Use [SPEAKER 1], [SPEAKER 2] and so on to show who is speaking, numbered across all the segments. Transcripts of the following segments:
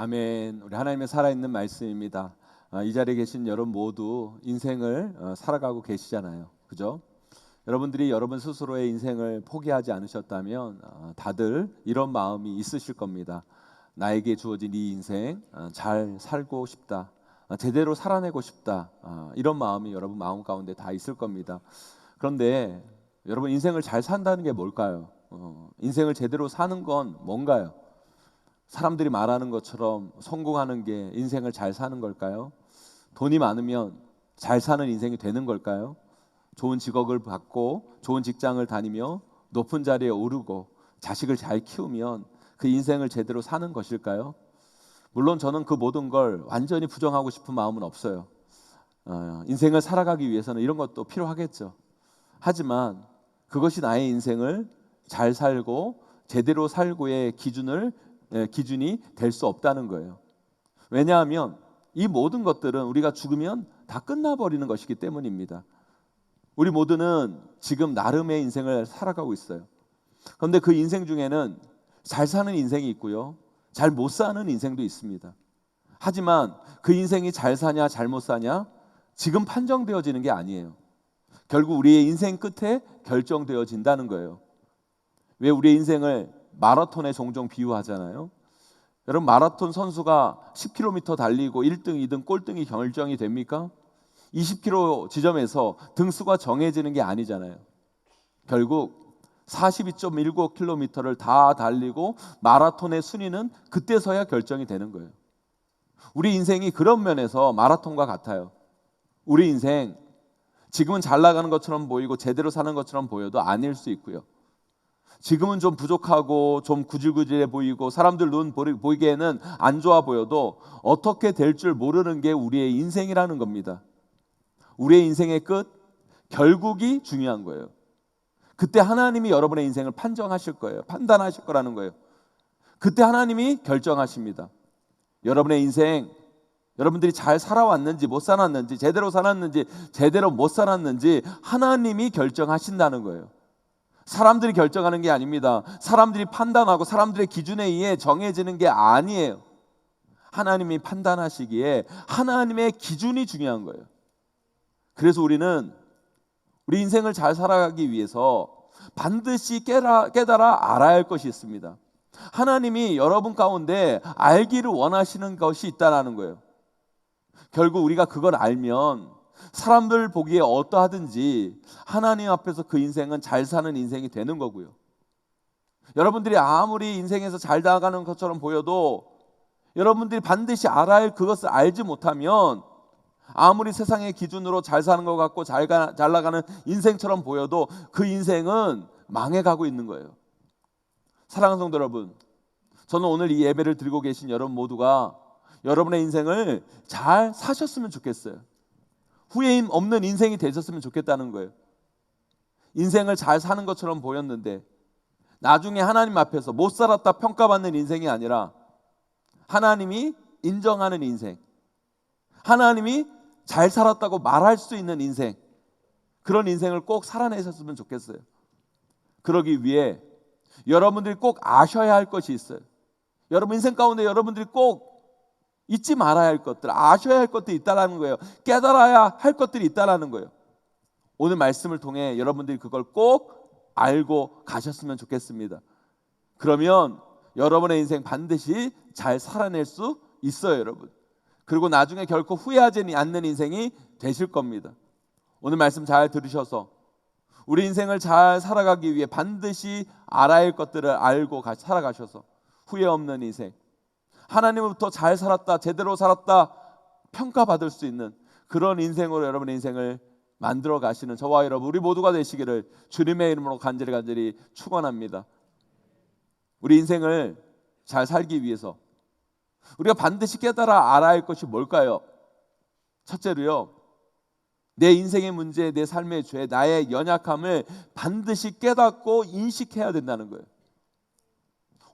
[SPEAKER 1] 아멘. 우리 하나님의 살아있는 말씀입니다. 아, 이 자리에 계신 여러분 모두 인생을 어, 살아가고 계시잖아요. 그죠? 여러분들이 여러분 스스로의 인생을 포기하지 않으셨다면 어, 다들 이런 마음이 있으실 겁니다. 나에게 주어진 이 인생 어, 잘 살고 싶다. 어, 제대로 살아내고 싶다. 어, 이런 마음이 여러분 마음 가운데 다 있을 겁니다. 그런데 여러분 인생을 잘 산다는 게 뭘까요? 어, 인생을 제대로 사는 건 뭔가요? 사람들이 말하는 것처럼 성공하는 게 인생을 잘 사는 걸까요? 돈이 많으면 잘 사는 인생이 되는 걸까요? 좋은 직업을 받고 좋은 직장을 다니며 높은 자리에 오르고 자식을 잘 키우면 그 인생을 제대로 사는 것일까요? 물론 저는 그 모든 걸 완전히 부정하고 싶은 마음은 없어요. 어, 인생을 살아가기 위해서는 이런 것도 필요하겠죠. 하지만 그것이 나의 인생을 잘 살고 제대로 살고의 기준을 예, 기준이 될 수 없다는 거예요. 왜냐하면 이 모든 것들은 우리가 죽으면 다 끝나버리는 것이기 때문입니다. 우리 모두는 지금 나름의 인생을 살아가고 있어요. 그런데 그 인생 중에는 잘 사는 인생이 있고요. 잘 못 사는 인생도 있습니다. 하지만 그 인생이 잘 사냐 잘 못 사냐 지금 판정되어지는 게 아니에요. 결국 우리의 인생 끝에 결정되어진다는 거예요. 왜 우리의 인생을 마라톤에 종종 비유하잖아요. 여러분 마라톤 선수가 10km 달리고 1등, 2등, 꼴등이 결정이 됩니까? 20km 지점에서 등수가 정해지는 게 아니잖아요. 결국 42.19km를 다 달리고 마라톤의 순위는 그때서야 결정이 되는 거예요. 우리 인생이 그런 면에서 마라톤과 같아요. 우리 인생 지금은 잘 나가는 것처럼 보이고 제대로 사는 것처럼 보여도 아닐 수 있고요. 지금은 좀 부족하고 좀 구질구질해 보이고 사람들 눈 보이기에는 안 좋아 보여도 어떻게 될 줄 모르는 게 우리의 인생이라는 겁니다. 우리의 인생의 끝, 결국이 중요한 거예요. 그때 하나님이 여러분의 인생을 판정하실 거예요. 판단하실 거라는 거예요. 그때 하나님이 결정하십니다. 여러분의 인생, 여러분들이 잘 살아왔는지 못 살았는지, 제대로 살았는지, 제대로 못 살았는지 하나님이 결정하신다는 거예요. 사람들이 결정하는 게 아닙니다. 사람들이 판단하고 사람들의 기준에 의해 정해지는 게 아니에요. 하나님이 판단하시기에 하나님의 기준이 중요한 거예요. 그래서 우리는 우리 인생을 잘 살아가기 위해서 반드시 깨달아, 깨달아 알아야 할 것이 있습니다. 하나님이 여러분 가운데 알기를 원하시는 것이 있다라는 거예요. 결국 우리가 그걸 알면 사람들 보기에 어떠하든지 하나님 앞에서 그 인생은 잘 사는 인생이 되는 거고요. 여러분들이 아무리 인생에서 잘 나가는 것처럼 보여도 여러분들이 반드시 알아야 할 그것을 알지 못하면 아무리 세상의 기준으로 잘 사는 것 같고 잘, 가, 잘 나가는 인생처럼 보여도 그 인생은 망해가고 있는 거예요. 사랑하는 성도 여러분, 저는 오늘 이 예배를 드리고 계신 여러분 모두가 여러분의 인생을 잘 사셨으면 좋겠어요. 후회임 없는 인생이 되셨으면 좋겠다는 거예요. 인생을 잘 사는 것처럼 보였는데 나중에 하나님 앞에서 못 살았다 평가받는 인생이 아니라 하나님이 인정하는 인생. 하나님이 잘 살았다고 말할 수 있는 인생. 그런 인생을 꼭 살아내셨으면 좋겠어요. 그러기 위해 여러분들이 꼭 아셔야 할 것이 있어요. 여러분 인생 가운데 여러분들이 꼭 잊지 말아야 할 것들, 아셔야 할 것들이 있다라는 거예요. 깨달아야 할 것들이 있다라는 거예요. 오늘 말씀을 통해 여러분들이 그걸 꼭 알고 가셨으면 좋겠습니다. 그러면 여러분의 인생 반드시 잘 살아낼 수 있어요, 여러분. 그리고 나중에 결코 후회하지 않는 인생이 되실 겁니다. 오늘 말씀 잘 들으셔서 우리 인생을 잘 살아가기 위해 반드시 알아야 할 것들을 알고 살아가셔서 후회 없는 인생, 하나님으로부터 잘 살았다, 제대로 살았다 평가받을 수 있는 그런 인생으로 여러분의 인생을 만들어 가시는 저와 여러분 우리 모두가 되시기를 주님의 이름으로 간절히 간절히 축원합니다. 우리 인생을 잘 살기 위해서 우리가 반드시 깨달아 알아야 할 것이 뭘까요? 첫째로요. 내 인생의 문제, 내 삶의 죄, 나의 연약함을 반드시 깨닫고 인식해야 된다는 거예요.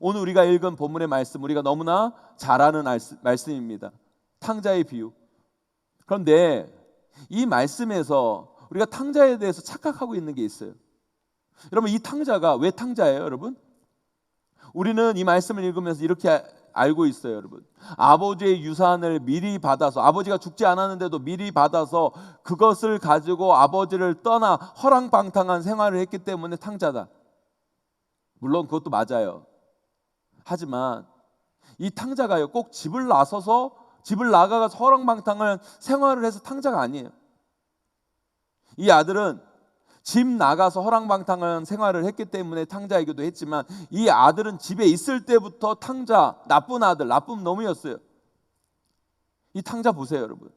[SPEAKER 1] 오늘 우리가 읽은 본문의 말씀 우리가 너무나 잘 아는 말씀입니다. 탕자의 비유. 그런데 이 말씀에서 우리가 탕자에 대해서 착각하고 있는 게 있어요. 여러분 이 탕자가 왜 탕자예요, 여러분? 우리는 이 말씀을 읽으면서 이렇게 알고 있어요, 여러분. 아버지의 유산을 미리 받아서 아버지가 죽지 않았는데도 미리 받아서 그것을 가지고 아버지를 떠나 허랑방탕한 생활을 했기 때문에 탕자다. 물론 그것도 맞아요. 하지만 이 탕자가요 꼭 집을 나서서 집을 나가서 허랑방탕한 생활을 해서 탕자가 아니에요. 이 아들은 집 나가서 허랑방탕한 생활을 했기 때문에 탕자이기도 했지만 이 아들은 집에 있을 때부터 탕자, 나쁜 아들, 나쁜 놈이었어요. 이 탕자 보세요, 여러분.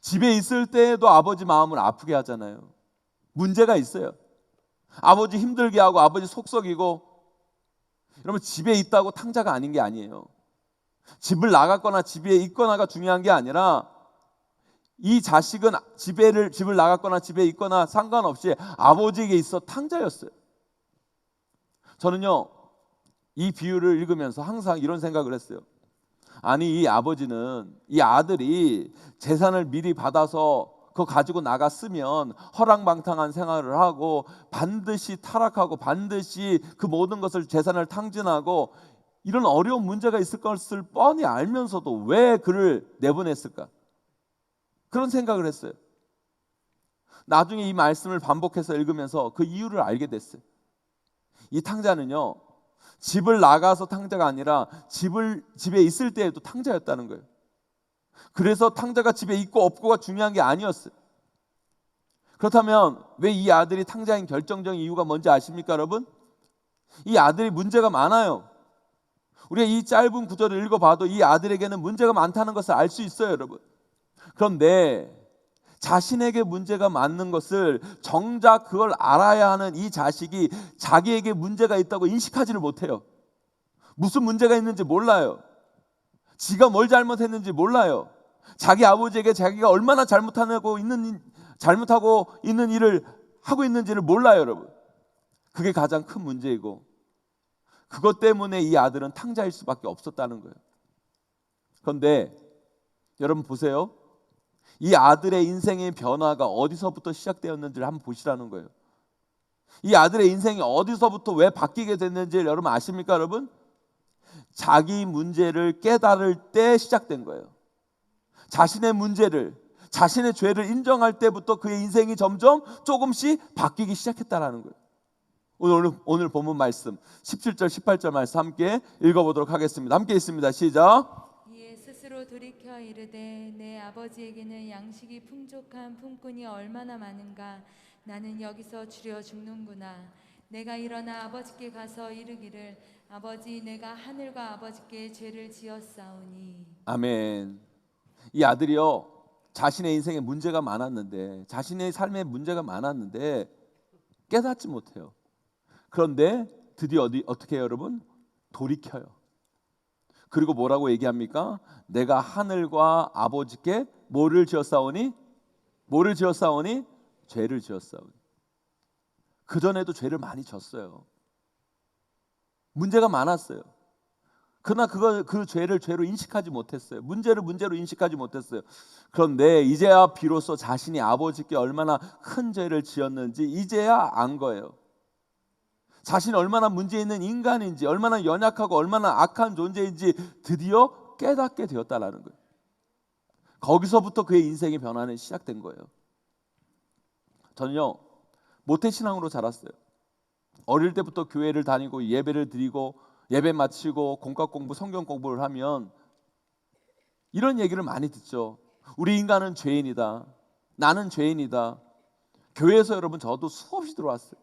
[SPEAKER 1] 집에 있을 때에도 아버지 마음을 아프게 하잖아요. 문제가 있어요. 아버지 힘들게 하고 아버지 속썩이고 여러분 집에 있다고 탕자가 아닌 게 아니에요. 집을 나갔거나 집에 있거나가 중요한 게 아니라 이 자식은 집에를 집을 나갔거나 집에 있거나 상관없이 아버지에게 있어 탕자였어요. 저는요 이 비유를 읽으면서 항상 이런 생각을 했어요. 아니 이 아버지는 이 아들이 재산을 미리 받아서 그거 가지고 나갔으면 허랑방탕한 생활을 하고 반드시 타락하고 반드시 그 모든 것을 재산을 탕진하고 이런 어려운 문제가 있을 것을 뻔히 알면서도 왜 그를 내보냈을까? 그런 생각을 했어요. 나중에 이 말씀을 반복해서 읽으면서 그 이유를 알게 됐어요. 이 탕자는요, 집을 나가서 탕자가 아니라 집을 집에 있을 때에도 탕자였다는 거예요. 그래서 탕자가 집에 있고 없고가 중요한 게 아니었어요. 그렇다면 왜 이 아들이 탕자인 결정적인 이유가 뭔지 아십니까, 여러분? 이 아들이 문제가 많아요. 우리가 이 짧은 구절을 읽어봐도 이 아들에게는 문제가 많다는 것을 알 수 있어요, 여러분. 그런데 자신에게 문제가 많는 것을 정작 그걸 알아야 하는 이 자식이 자기에게 문제가 있다고 인식하지를 못해요. 무슨 문제가 있는지 몰라요. 지가 뭘 잘못했는지 몰라요. 자기 아버지에게 자기가 얼마나 잘못하고 있는 잘못하고 있는 일을 하고 있는지를 몰라요, 여러분. 그게 가장 큰 문제이고 그것 때문에 이 아들은 탕자일 수밖에 없었다는 거예요. 그런데 여러분 보세요. 이 아들의 인생의 변화가 어디서부터 시작되었는지를 한번 보시라는 거예요. 이 아들의 인생이 어디서부터 왜 바뀌게 됐는지 여러분 아십니까, 여러분? 자기 문제를 깨달을 때 시작된 거예요. 자신의 문제를 자신의 죄를 인정할 때부터 그의 인생이 점점 조금씩 바뀌기 시작했다라는 거예요. 오늘 오늘 본문 말씀 17절 18절 말씀 함께 읽어보도록 하겠습니다. 함께 있습니다. 시작.
[SPEAKER 2] 이에 스스로 돌이켜 이르되 내 아버지에게는 양식이 풍족한 품꾼이 얼마나 많은가 나는 여기서 줄여 죽는구나 내가 일어나 아버지께 가서 이르기를 아버지 내가 하늘과 아버지께 죄를 지었사오니
[SPEAKER 1] 아멘. 이 아들이요 자신의 인생에 문제가 많았는데 자신의 삶에 문제가 많았는데 깨닫지 못해요. 그런데 드디어 어디 어떻게 해요, 여러분? 돌이켜요. 그리고 뭐라고 얘기합니까? 내가 하늘과 아버지께 뭐를 지었사오니? 뭐를 지었사오니? 죄를 지었사오니. 그 전에도 죄를 많이 졌어요. 문제가 많았어요. 그러나 그거 그 죄를 죄로 인식하지 못했어요. 문제를 문제로 인식하지 못했어요. 그런데 이제야 비로소 자신이 아버지께 얼마나 큰 죄를 지었는지 이제야 안 거예요. 자신이 얼마나 문제 있는 인간인지, 얼마나 연약하고 얼마나 악한 존재인지 드디어 깨닫게 되었다라는 거예요. 거기서부터 그의 인생의 변화는 시작된 거예요. 저는요 모태 신앙으로 자랐어요. 어릴 때부터 교회를 다니고 예배를 드리고 예배 마치고 공과 공부, 성경 공부를 하면 이런 얘기를 많이 듣죠. 우리 인간은 죄인이다. 나는 죄인이다. 교회에서 여러분 저도 수없이 들어왔어요.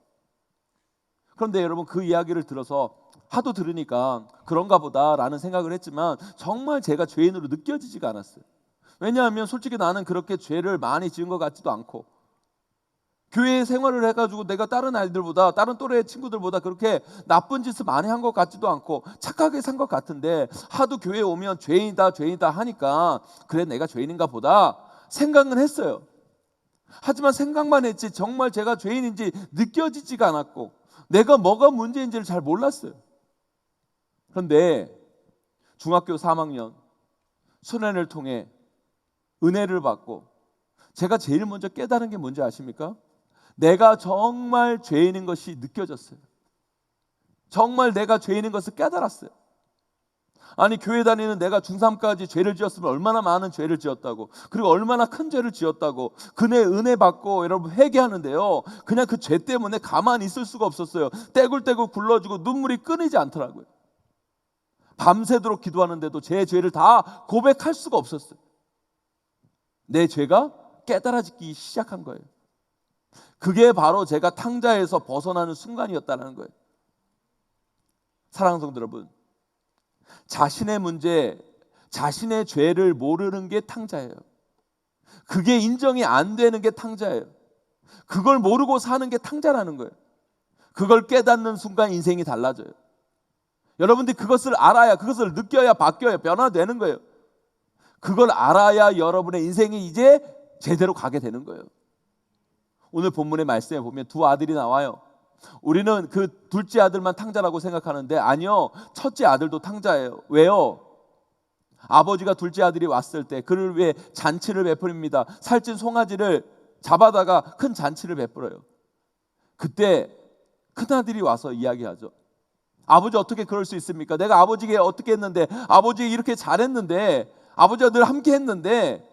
[SPEAKER 1] 그런데 여러분 그 이야기를 들어서 하도 들으니까 그런가 보다라는 생각을 했지만 정말 제가 죄인으로 느껴지지가 않았어요. 왜냐하면 솔직히 나는 그렇게 죄를 많이 지은 것 같지도 않고 교회 생활을 해가지고 내가 다른 아이들보다 다른 또래 친구들보다 그렇게 나쁜 짓을 많이 한 것 같지도 않고 착하게 산 것 같은데 하도 교회에 오면 죄인이다 죄인이다 하니까 그래 내가 죄인인가 보다 생각은 했어요. 하지만 생각만 했지 정말 제가 죄인인지 느껴지지가 않았고 내가 뭐가 문제인지를 잘 몰랐어요. 그런데 중학교 3학년 수련을 통해 은혜를 받고 제가 제일 먼저 깨달은 게 뭔지 아십니까? 내가 정말 죄인인 것이 느껴졌어요. 정말 내가 죄인인 것을 깨달았어요. 아니 교회 다니는 내가 중3까지 죄를 지었으면 얼마나 많은 죄를 지었다고 그리고 얼마나 큰 죄를 지었다고 그네 은혜 받고 여러분 회개하는데요. 그냥 그 죄 때문에 가만히 있을 수가 없었어요. 떼굴떼굴 굴러주고 눈물이 끊이지 않더라고요. 밤새도록 기도하는데도 제 죄를 다 고백할 수가 없었어요. 내 죄가 깨달아지기 시작한 거예요 그게 바로 제가 탕자에서 벗어나는 순간이었다는 거예요 사랑하는 성도 여러분 자신의 문제, 자신의 죄를 모르는 게 탕자예요. 그게 인정이 안 되는 게 탕자예요. 그걸 모르고 사는 게 탕자라는 거예요. 그걸 깨닫는 순간 인생이 달라져요. 여러분들이 그것을 알아야, 그것을 느껴야 바뀌어야 변화되는 거예요. 그걸 알아야 여러분의 인생이 이제 제대로 가게 되는 거예요. 오늘 본문의 말씀에 보면 두 아들이 나와요. 우리는 그 둘째 아들만 탕자라고 생각하는데 아니요. 첫째 아들도 탕자예요. 왜요? 아버지가 둘째 아들이 왔을 때 그를 위해 잔치를 베풀입니다. 살찐 송아지를 잡아다가 큰 잔치를 베풀어요. 그때 큰 아들이 와서 이야기하죠. 아버지 어떻게 그럴 수 있습니까? 내가 아버지에게 어떻게 했는데 아버지 이렇게 잘했는데 아버지가 늘 함께 했는데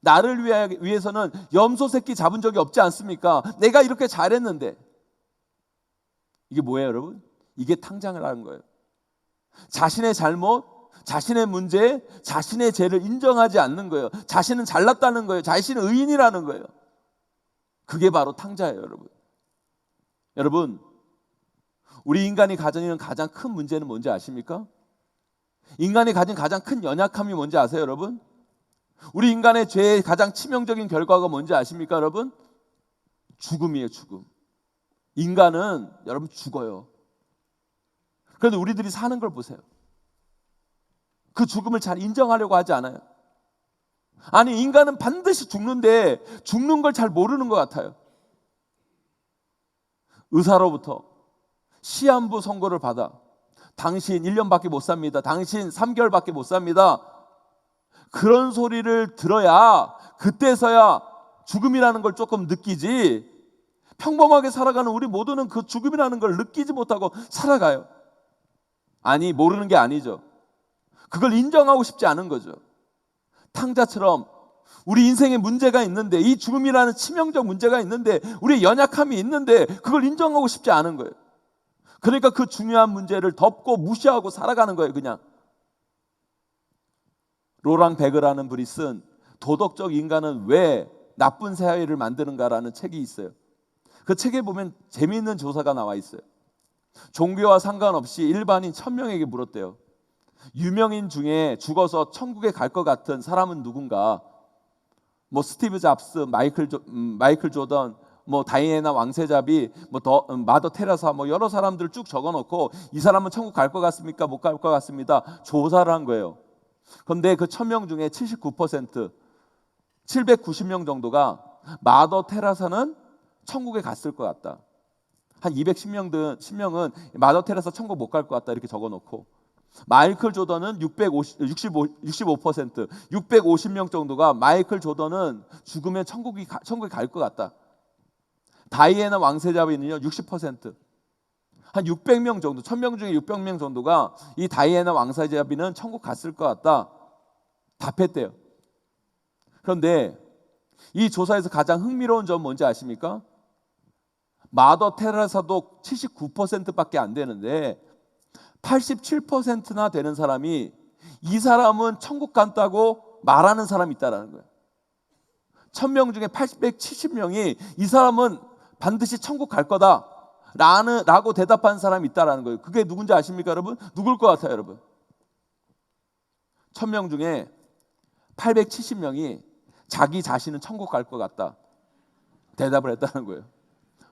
[SPEAKER 1] 나를 위해, 위해서는 염소 새끼 잡은 적이 없지 않습니까? 내가 이렇게 잘했는데 이게 뭐예요, 여러분? 이게 탕장을 하는 거예요. 자신의 잘못, 자신의 문제, 자신의 죄를 인정하지 않는 거예요. 자신은 잘났다는 거예요. 자신은 의인이라는 거예요. 그게 바로 탕자예요, 여러분. 여러분, 우리 인간이 가지는 가장 큰 문제는 뭔지 아십니까? 인간이 가진 가장 큰 연약함이 뭔지 아세요, 여러분? 우리 인간의 죄의 가장 치명적인 결과가 뭔지 아십니까, 여러분? 죽음이에요, 죽음. 인간은 여러분 죽어요. 그런데 우리들이 사는 걸 보세요. 그 죽음을 잘 인정하려고 하지 않아요. 아니, 인간은 반드시 죽는데 죽는 걸 잘 모르는 것 같아요. 의사로부터 시한부 선고를 받아 당신 1년밖에 못 삽니다. 당신 3개월밖에 못 삽니다. 그런 소리를 들어야 그때서야 죽음이라는 걸 조금 느끼지 평범하게 살아가는 우리 모두는 그 죽음이라는 걸 느끼지 못하고 살아가요. 아니, 모르는 게 아니죠. 그걸 인정하고 싶지 않은 거죠. 탕자처럼 우리 인생에 문제가 있는데 이 죽음이라는 치명적 문제가 있는데 우리의 연약함이 있는데 그걸 인정하고 싶지 않은 거예요. 그러니까 그 중요한 문제를 덮고 무시하고 살아가는 거예요, 그냥. 로랑 베그라는 분이 쓴 도덕적 인간은 왜 나쁜 사회를 만드는가라는 책이 있어요. 그 책에 보면 재미있는 조사가 나와 있어요. 종교와 상관없이 일반인 천명에게 물었대요. 유명인 중에 죽어서 천국에 갈 것 같은 사람은 누군가? 뭐 스티브 잡스, 마이클 조, 음, 마이클 조던, 뭐 다이애나 왕세자비, 뭐 더 음, 마더 테라사, 뭐 여러 사람들을 쭉 적어 놓고 이 사람은 천국 갈 것 같습니까? 못 갈 것 같습니다. 조사를 한 거예요. 그런데 그천명 중에 79% 790명 정도가 마더 테라사는 천국에 갔을 것 같다. 한 210명 10명은 마더 테라사 천국 못 갈 것 같다 이렇게 적어 놓고 마이클 조던은 650, 65, 65% 650명 정도가 마이클 조던은 죽으면 천국이 천국에 갈 것 같다. 다이애나 왕세자비는요 60%. 한 600명 정도, 1000명 중에 600명 정도가 이 다이애나 왕세자비는 천국 갔을 것 같다. 답했대요. 그런데 이 조사에서 가장 흥미로운 점 뭔지 아십니까? 마더 테라사도 79%밖에 안 되는데 87%나 되는 사람이 이 사람은 천국 간다고 말하는 사람이 있다라는 거예요. 1000명 중에 870명이 이 사람은 반드시 천국 갈 거다. 라는 라고 대답한 사람이 있다라는 거예요. 그게 누군지 아십니까, 여러분? 누굴 것 같아요, 여러분? 1000명 중에 870명이 자기 자신은 천국 갈 것 같다. 대답을 했다는 거예요.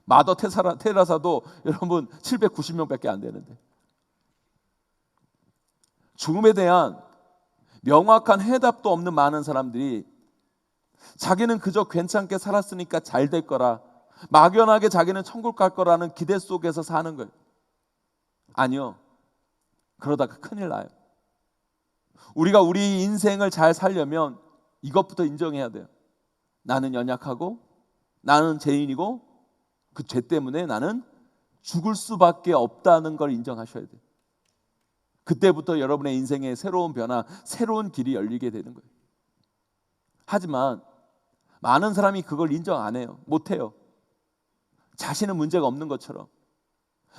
[SPEAKER 1] 마더 테사라, 테라사도 여러분 790명밖에 안 되는데. 죽음에 대한 명확한 해답도 없는 많은 사람들이 자기는 그저 괜찮게 살았으니까 잘 될 거라 막연하게 자기는 천국 갈 거라는 기대 속에서 사는 거예요. 아니요. 그러다가 큰일 나요. 우리가 우리 인생을 잘 살려면 이것부터 인정해야 돼요. 나는 연약하고 나는 죄인이고 그 죄 때문에 나는 죽을 수밖에 없다는 걸 인정하셔야 돼요. 그때부터 여러분의 인생에 새로운 변화, 새로운 길이 열리게 되는 거예요. 하지만 많은 사람이 그걸 인정 안 해요. 못 해요. 자신은 문제가 없는 것처럼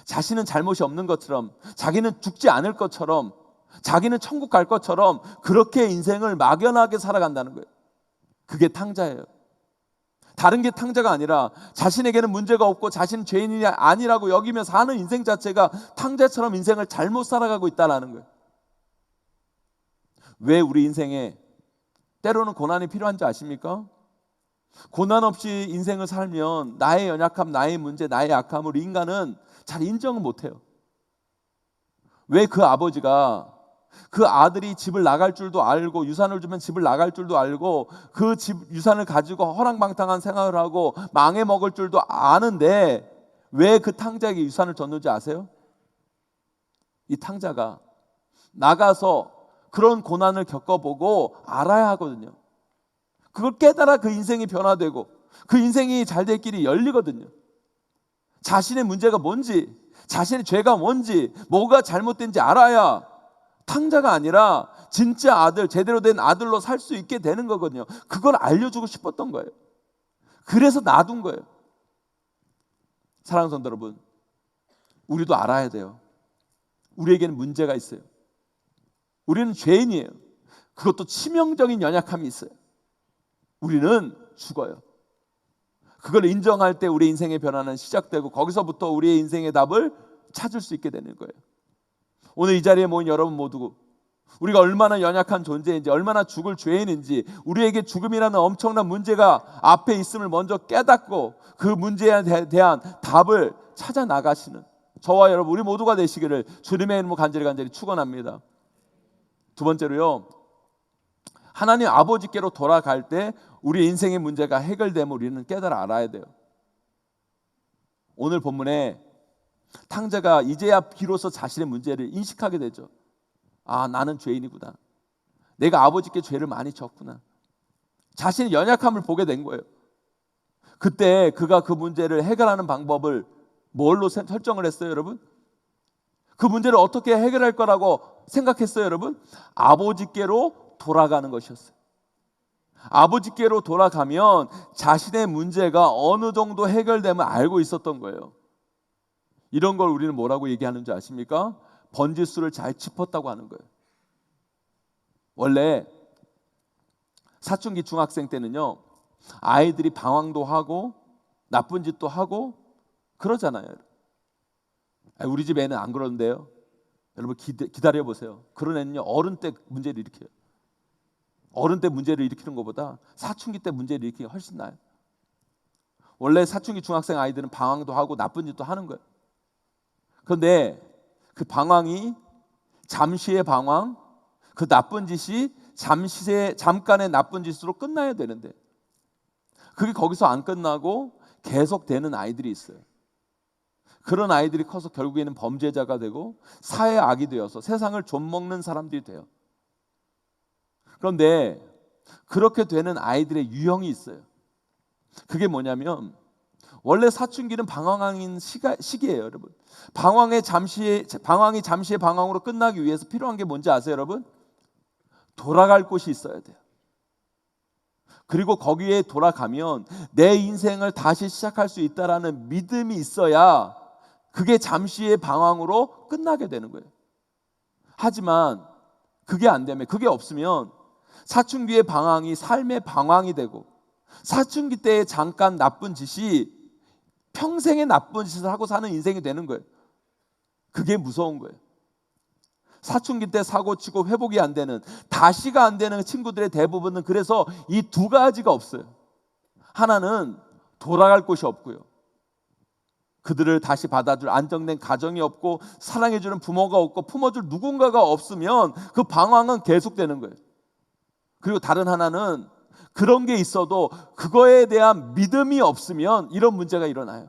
[SPEAKER 1] 자신은 잘못이 없는 것처럼 자기는 죽지 않을 것처럼 자기는 천국 갈 것처럼 그렇게 인생을 막연하게 살아간다는 거예요. 그게 탕자예요. 다른 게 탕자가 아니라 자신에게는 문제가 없고 자신 죄인이 아니라고 여기며 사는 인생 자체가 탕자처럼 인생을 잘못 살아가고 있다라는 거예요. 왜 우리 인생에 때로는 고난이 필요한지 아십니까? 고난 없이 인생을 살면 나의 연약함, 나의 문제, 나의 약함을 인간은 잘 인정을 못 해요. 왜 그 아버지가 그 아들이 집을 나갈 줄도 알고 유산을 주면 집을 나갈 줄도 알고 그 집 유산을 가지고 허랑방탕한 생활을 하고 망해 먹을 줄도 아는데 왜 그 탕자에게 유산을 줬는지 아세요? 이 탕자가 나가서 그런 고난을 겪어보고 알아야 하거든요. 그걸 깨달아 그 인생이 변화되고 그 인생이 잘 될 길이 열리거든요. 자신의 문제가 뭔지, 자신의 죄가 뭔지, 뭐가 잘못된지 알아야 탕자가 아니라 진짜 아들, 제대로 된 아들로 살 수 있게 되는 거거든요. 그걸 알려주고 싶었던 거예요. 그래서 놔둔 거예요. 사랑하는 성도 여러분, 우리도 알아야 돼요. 우리에게는 문제가 있어요. 우리는 죄인이에요. 그것도 치명적인 연약함이 있어요. 우리는 죽어요. 그걸 인정할 때 우리 인생의 변화는 시작되고 거기서부터 우리의 인생의 답을 찾을 수 있게 되는 거예요. 오늘 이 자리에 모인 여러분 모두 우리가 얼마나 연약한 존재인지 얼마나 죽을 죄인인지 우리에게 죽음이라는 엄청난 문제가 앞에 있음을 먼저 깨닫고 그 문제에 대- 대한 답을 찾아 나가시는 저와 여러분 우리 모두가 되시기를 주님의 이름으로 간절히 간절히 축원합니다. 두 번째로요. 하나님 아버지께로 돌아갈 때 우리 인생의 문제가 해결됨을 우리는 깨달아 알아야 돼요. 오늘 본문에 탕자가 이제야 비로소 자신의 문제를 인식하게 되죠. 아, 나는 죄인이구나. 내가 아버지께 죄를 많이 졌구나. 자신의 연약함을 보게 된 거예요. 그때 그가 그 문제를 해결하는 방법을 뭘로 세- 설정을 했어요, 여러분? 그 문제를 어떻게 해결할 거라고 생각했어요, 여러분? 아버지께로 돌아가는 것이었어요. 아버지께로 돌아가면 자신의 문제가 어느 정도 해결됨을 알고 있었던 거예요. 이런 걸 우리는 뭐라고 얘기하는 줄 아십니까? 번지수를 잘 짚었다고 하는 거예요. 원래 사춘기 중학생 때는요, 아이들이 방황도 하고 나쁜 짓도 하고 그러잖아요. 아, 우리 집 애는 안 그러는데요. 여러분 기다려 보세요. 그런 애는요 어른 때 문제를 일으켜요. 어른 때 문제를 일으키는 것보다 사춘기 때 문제를 일으키는 게 훨씬 나아요. 원래 사춘기 중학생 아이들은 방황도 하고 나쁜 짓도 하는 거예요. 그런데 그 방황이 잠시의 방황, 그 나쁜 짓이 잠시의 잠깐의 나쁜 짓으로 끝나야 되는데 그게 거기서 안 끝나고 계속 되는 아이들이 있어요. 그런 아이들이 커서 결국에는 범죄자가 되고 사회 악이 되어서 세상을 좀먹는 사람들이 돼요. 그런데 그렇게 되는 아이들의 유형이 있어요. 그게 뭐냐면 원래 사춘기는 방황인 시가, 시기예요, 여러분. 방황의 잠시의 방황이 잠시의 방황으로 끝나기 위해서 필요한 게 뭔지 아세요, 여러분? 돌아갈 곳이 있어야 돼요. 그리고 거기에 돌아가면 내 인생을 다시 시작할 수 있다라는 믿음이 있어야 그게 잠시의 방황으로 끝나게 되는 거예요. 하지만 그게 안 되면 그게 없으면 사춘기의 방황이 삶의 방황이 되고 사춘기 때의 잠깐 나쁜 짓이 평생의 나쁜 짓을 하고 사는 인생이 되는 거예요. 그게 무서운 거예요. 사춘기 때 사고 치고 회복이 안 되는 다시가 안 되는 친구들의 대부분은 그래서 이 두 가지가 없어요. 하나는 돌아갈 곳이 없고요. 그들을 다시 받아줄 안정된 가정이 없고 사랑해주는 부모가 없고 품어줄 누군가가 없으면 그 방황은 계속되는 거예요. 그리고 다른 하나는 그런 게 있어도 그거에 대한 믿음이 없으면 이런 문제가 일어나요.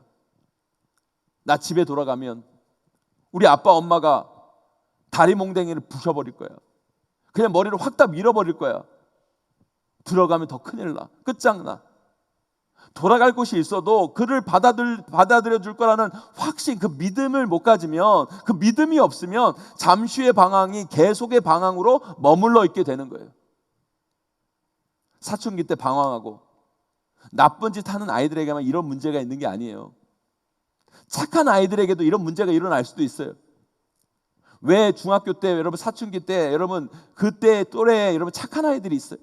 [SPEAKER 1] 나 집에 돌아가면 우리 아빠 엄마가 다리 몽댕이를 부셔버릴 거야. 그냥 머리를 확 다 밀어버릴 거야. 들어가면 더 큰일 나. 끝장나. 돌아갈 곳이 있어도 그를 받아들, 받아들여 줄 거라는 확신, 그 믿음을 못 가지면, 그 믿음이 없으면 잠시의 방황이 계속의 방황으로 머물러 있게 되는 거예요. 사춘기 때 방황하고 나쁜 짓 하는 아이들에게만 이런 문제가 있는 게 아니에요. 착한 아이들에게도 이런 문제가 일어날 수도 있어요. 왜 중학교 때 여러분 사춘기 때 여러분 그때 또래에 여러분 착한 아이들이 있어요.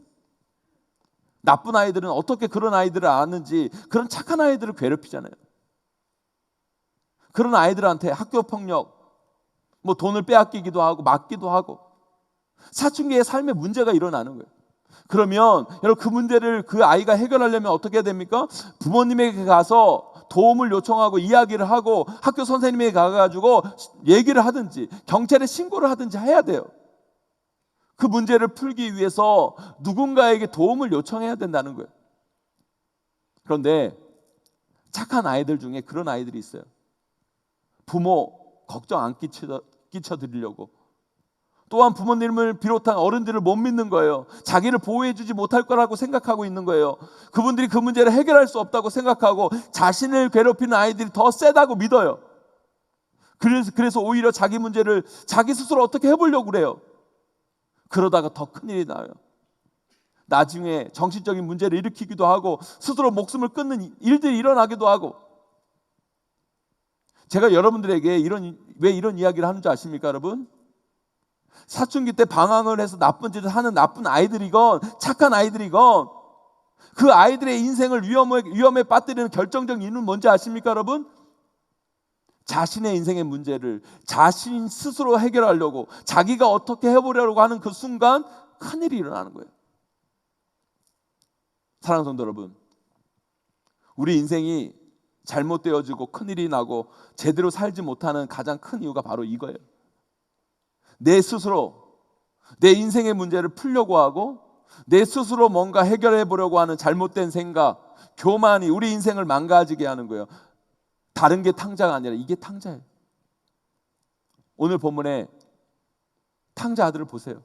[SPEAKER 1] 나쁜 아이들은 어떻게 그런 아이들을 아는지 그런 착한 아이들을 괴롭히잖아요. 그런 아이들한테 학교 폭력, 뭐 돈을 빼앗기기도 하고 맞기도 하고 사춘기의 삶에 문제가 일어나는 거예요. 그러면 여러분 그 문제를 그 아이가 해결하려면 어떻게 해야 됩니까? 부모님에게 가서 도움을 요청하고 이야기를 하고 학교 선생님에게 가가지고 얘기를 하든지 경찰에 신고를 하든지 해야 돼요. 그 문제를 풀기 위해서 누군가에게 도움을 요청해야 된다는 거예요. 그런데 착한 아이들 중에 그런 아이들이 있어요. 부모 걱정 안 끼쳐, 끼쳐 드리려고 또한 부모님을 비롯한 어른들을 못 믿는 거예요. 자기를 보호해주지 못할 거라고 생각하고 있는 거예요. 그분들이 그 문제를 해결할 수 없다고 생각하고 자신을 괴롭히는 아이들이 더 세다고 믿어요. 그래서, 그래서 오히려 자기 문제를 자기 스스로 어떻게 해보려고 그래요. 그러다가 더 큰일이 나요. 나중에 정신적인 문제를 일으키기도 하고 스스로 목숨을 끊는 일들이 일어나기도 하고 제가 여러분들에게 이런 왜 이런 이야기를 하는 줄 아십니까, 여러분? 사춘기 때 방황을 해서 나쁜 짓을 하는 나쁜 아이들이건 착한 아이들이건 그 아이들의 인생을 위험에, 위험에 빠뜨리는 결정적인 이유는 뭔지 아십니까, 여러분? 자신의 인생의 문제를 자신 스스로 해결하려고 자기가 어떻게 해보려고 하는 그 순간 큰일이 일어나는 거예요. 사랑하는 성도 여러분, 우리 인생이 잘못되어지고 큰일이 나고 제대로 살지 못하는 가장 큰 이유가 바로 이거예요. 내 스스로 내 인생의 문제를 풀려고 하고 내 스스로 뭔가 해결해 보려고 하는 잘못된 생각, 교만이 우리 인생을 망가지게 하는 거예요. 다른 게 탕자가 아니라 이게 탕자예요. 오늘 본문에 탕자 아들을 보세요.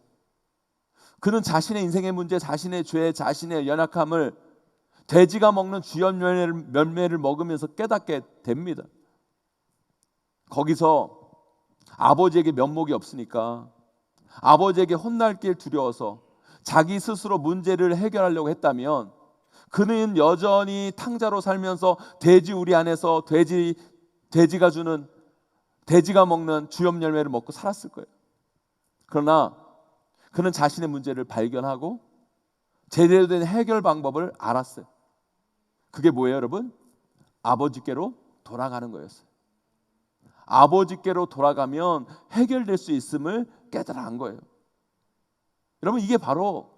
[SPEAKER 1] 그는 자신의 인생의 문제, 자신의 죄, 자신의 연약함을 돼지가 먹는 주연 열매를 먹으면서 깨닫게 됩니다. 거기서 아버지에게 면목이 없으니까 아버지에게 혼날 길 두려워서 자기 스스로 문제를 해결하려고 했다면 그는 여전히 탕자로 살면서 돼지 우리 안에서 돼지 돼지가 주는 돼지가 먹는 주염 열매를 먹고 살았을 거예요. 그러나 그는 자신의 문제를 발견하고 제대로 된 해결 방법을 알았어요. 그게 뭐예요, 여러분? 아버지께로 돌아가는 거였어요. 아버지께로 돌아가면 해결될 수 있음을 깨달아 거예요. 여러분 이게 바로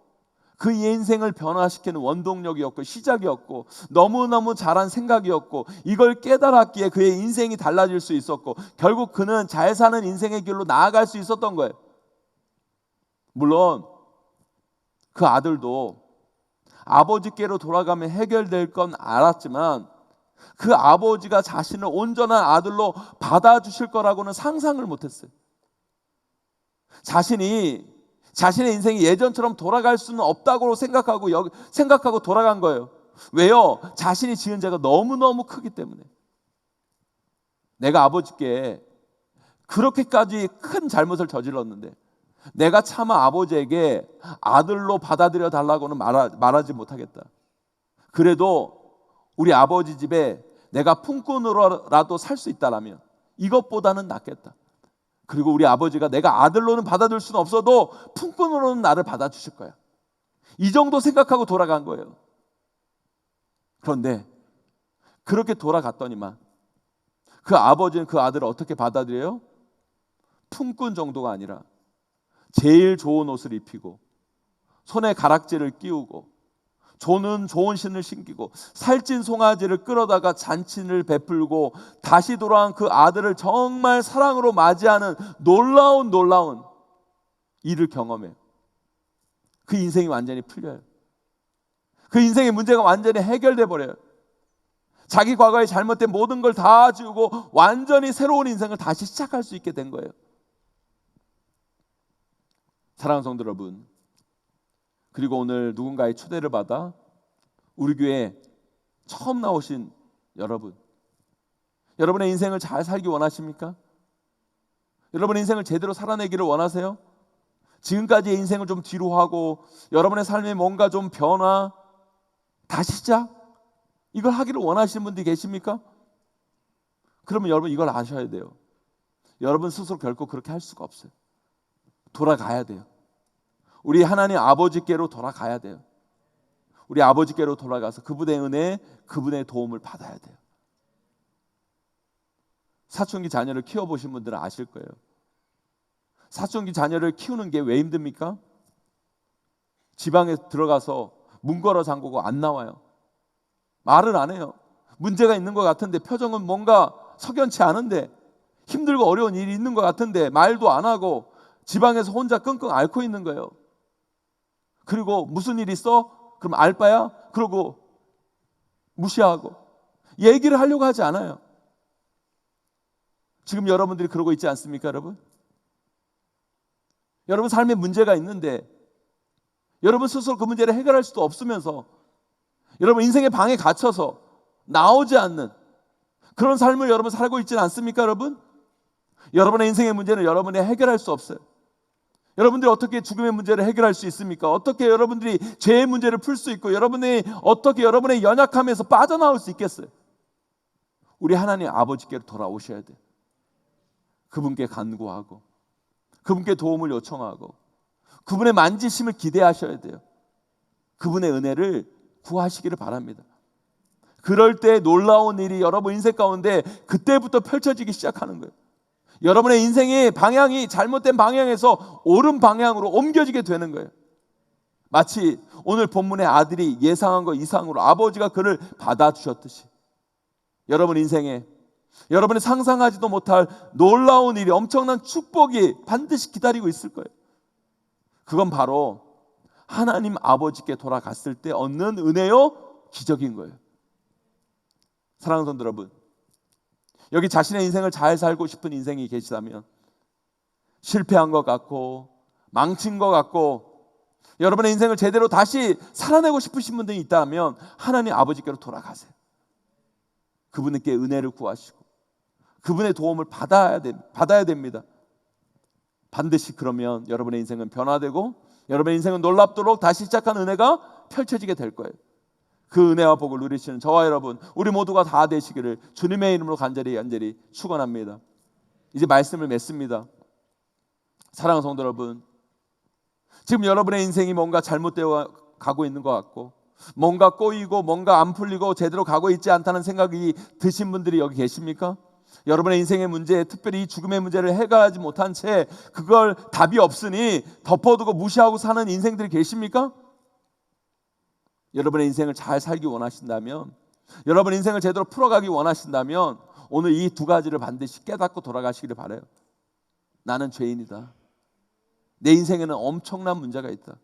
[SPEAKER 1] 그 인생을 변화시키는 원동력이었고 시작이었고 너무너무 잘한 생각이었고 이걸 깨달았기에 그의 인생이 달라질 수 있었고 결국 그는 잘 사는 인생의 길로 나아갈 수 있었던 거예요. 물론 그 아들도 아버지께로 돌아가면 해결될 건 알았지만 그 아버지가 자신을 온전한 아들로 받아주실 거라고는 상상을 못했어요. 자신이 자신의 인생이 예전처럼 돌아갈 수는 없다고 생각하고 여기 생각하고 돌아간 거예요. 왜요? 자신이 지은 죄가 너무너무 크기 때문에. 내가 아버지께 그렇게까지 큰 잘못을 저질렀는데 내가 차마 아버지에게 아들로 받아들여 달라고는 말하, 말하지 못하겠다. 그래도 우리 아버지 집에 내가 품꾼으로라도 살 수 있다라면 이것보다는 낫겠다. 그리고 우리 아버지가 내가 아들로는 받아줄 수는 없어도 품꾼으로는 나를 받아주실 거야. 이 정도 생각하고 돌아간 거예요. 그런데 그렇게 돌아갔더니만 그 아버지는 그 아들을 어떻게 받아들여요? 품꾼 정도가 아니라 제일 좋은 옷을 입히고 손에 가락지를 끼우고 조는 좋은 신을 신기고 살찐 송아지를 끌어다가 잔치를 베풀고 다시 돌아온 그 아들을 정말 사랑으로 맞이하는 놀라운 놀라운 일을 경험해요. 그 인생이 완전히 풀려요. 그 인생의 문제가 완전히 해결돼 버려요. 자기 과거에 잘못된 모든 걸 다 지우고 완전히 새로운 인생을 다시 시작할 수 있게 된 거예요. 사랑하는 성도 여러분, 그리고 오늘 누군가의 초대를 받아 우리 교회 처음 나오신 여러분. 여러분의 인생을 잘 살기 원하십니까? 여러분의 인생을 제대로 살아내기를 원하세요? 지금까지의 인생을 좀 뒤로 하고 여러분의 삶에 뭔가 좀 변화, 다시 시작 이걸 하기를 원하시는 분들이 계십니까? 그러면 여러분 이걸 아셔야 돼요. 여러분 스스로 결코 그렇게 할 수가 없어요. 돌아가야 돼요. 우리 하나님 아버지께로 돌아가야 돼요. 우리 아버지께로 돌아가서 그분의 은혜, 그분의 도움을 받아야 돼요. 사춘기 자녀를 키워보신 분들은 아실 거예요. 사춘기 자녀를 키우는 게 왜 힘듭니까? 지방에 들어가서 문 걸어 잠그고 안 나와요. 말을 안 해요. 문제가 있는 것 같은데 표정은 뭔가 석연치 않은데 힘들고 어려운 일이 있는 것 같은데 말도 안 하고 지방에서 혼자 끙끙 앓고 있는 거예요. 그리고 무슨 일 있어? 그럼 알 바야? 그러고 무시하고 얘기를 하려고 하지 않아요. 지금 여러분들이 그러고 있지 않습니까, 여러분? 여러분 삶에 문제가 있는데 여러분 스스로 그 문제를 해결할 수도 없으면서 여러분 인생의 방에 갇혀서 나오지 않는 그런 삶을 여러분 살고 있지는 않습니까, 여러분? 여러분의 인생의 문제는 여러분이 해결할 수 없어요. 여러분들이 어떻게 죽음의 문제를 해결할 수 있습니까? 어떻게 여러분들이 죄의 문제를 풀 수 있고 여러분이 어떻게 여러분의 연약함에서 빠져나올 수 있겠어요? 우리 하나님 아버지께로 돌아오셔야 돼요. 그분께 간구하고 그분께 도움을 요청하고 그분의 만지심을 기대하셔야 돼요. 그분의 은혜를 구하시기를 바랍니다. 그럴 때 놀라운 일이 여러분 인생 가운데 그때부터 펼쳐지기 시작하는 거예요. 여러분의 인생의 방향이 잘못된 방향에서 옳은 방향으로 옮겨지게 되는 거예요. 마치 오늘 본문의 아들이 예상한 것 이상으로 아버지가 그를 받아주셨듯이 여러분 인생에 여러분이 상상하지도 못할 놀라운 일이 엄청난 축복이 반드시 기다리고 있을 거예요. 그건 바로 하나님 아버지께 돌아갔을 때 얻는 은혜요 기적인 거예요. 사랑하는 여러분, 여기 자신의 인생을 잘 살고 싶은 인생이 계시다면 실패한 것 같고 망친 것 같고 여러분의 인생을 제대로 다시 살아내고 싶으신 분들이 있다면 하나님 아버지께로 돌아가세요. 그분께 은혜를 구하시고 그분의 도움을 받아야 돼, 받아야 됩니다. 반드시 그러면 여러분의 인생은 변화되고 여러분의 인생은 놀랍도록 다시 시작한 은혜가 펼쳐지게 될 거예요. 그 은혜와 복을 누리시는 저와 여러분, 우리 모두가 다 되시기를 주님의 이름으로 간절히 간절히 축원합니다. 이제 말씀을 맺습니다. 사랑하는 성도 여러분, 지금 여러분의 인생이 뭔가 잘못되어 가고 있는 것 같고 뭔가 꼬이고 뭔가 안 풀리고 제대로 가고 있지 않다는 생각이 드신 분들이 여기 계십니까? 여러분의 인생의 문제, 특별히 이 죽음의 문제를 해결하지 못한 채 그걸 답이 없으니 덮어두고 무시하고 사는 인생들이 계십니까? 여러분의 인생을 잘 살기 원하신다면, 여러분 인생을 제대로 풀어가기 원하신다면 오늘 이 두 가지를 반드시 깨닫고 돌아가시기를 바래요. 나는 죄인이다. 내 인생에는 엄청난 문제가 있다.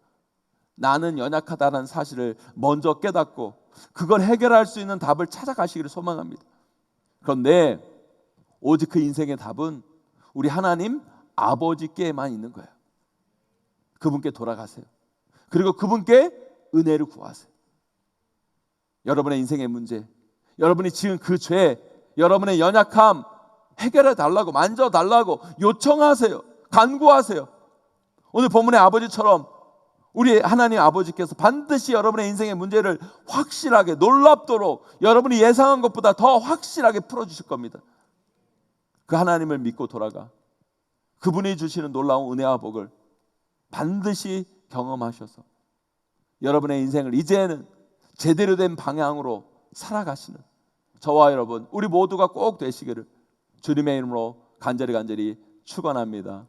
[SPEAKER 1] 나는 연약하다는 사실을 먼저 깨닫고 그걸 해결할 수 있는 답을 찾아가시기를 소망합니다. 그런데 오직 그 인생의 답은 우리 하나님 아버지께만 있는 거예요. 그분께 돌아가세요. 그리고 그분께 은혜를 구하세요. 여러분의 인생의 문제, 여러분이 지은 그 죄, 여러분의 연약함 해결해 달라고 만져 달라고 요청하세요. 간구하세요. 오늘 본문의 아버지처럼 우리 하나님 아버지께서 반드시 여러분의 인생의 문제를 확실하게 놀랍도록 여러분이 예상한 것보다 더 확실하게 풀어 주실 겁니다. 그 하나님을 믿고 돌아가 그분이 주시는 놀라운 은혜와 복을 반드시 경험하셔서 여러분의 인생을 이제는 제대로 된 방향으로 살아가시는 저와 여러분 우리 모두가 꼭 되시기를 주님의 이름으로 간절히 간절히 축원합니다.